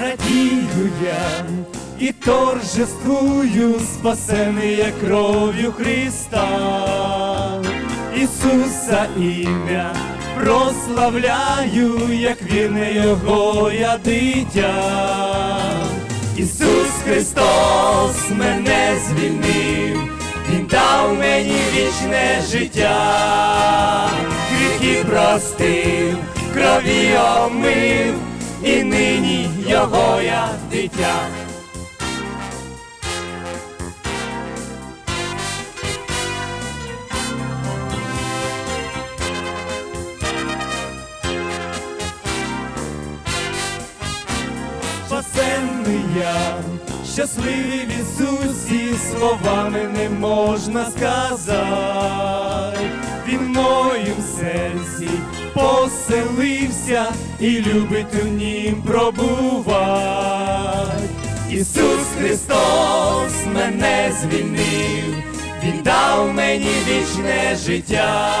радію я і торжествую, спасений кров'ю Христа. Ісуса ім'я прославляю, як вірне Його я дитя. Ісус Христос мене звільнив, Він дав мені вічне життя, гріхи простив, крові омив, і нині Його я дитя. Спасенний я, щасливий в Ісусі, словами не можна сказати. Він моїм серці поселився і любить у нім пробувати. Ісус Христос мене звільнив, Він дав мені вічне життя,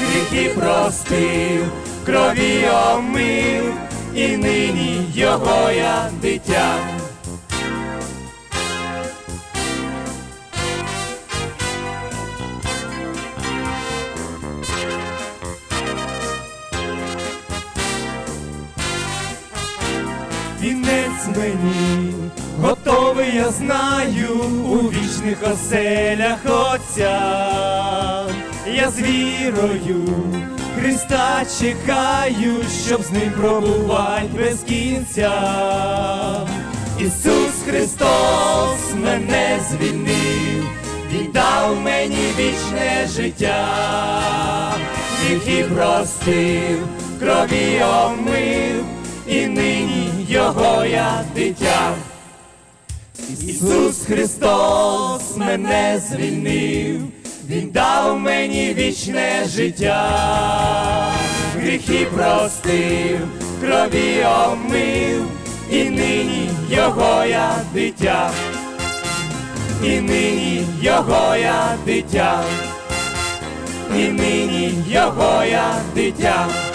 гріхи простив, крові омив, і нині його я дитя. Вінець мені готовий, я знаю, у вічних оселях Отця. Я з вірою Христа чекаю, щоб з ним пробувати без кінця. Ісус Христос мене звільнив, Він дав мені вічне життя, гріхи простив, крові омив, його я дитя. Ісус Христос мене звільнив, Він дав мені вічне життя, гріхи простив, крові омив, і нині його я дитя, і нині його я дитя, і нині його я дитя.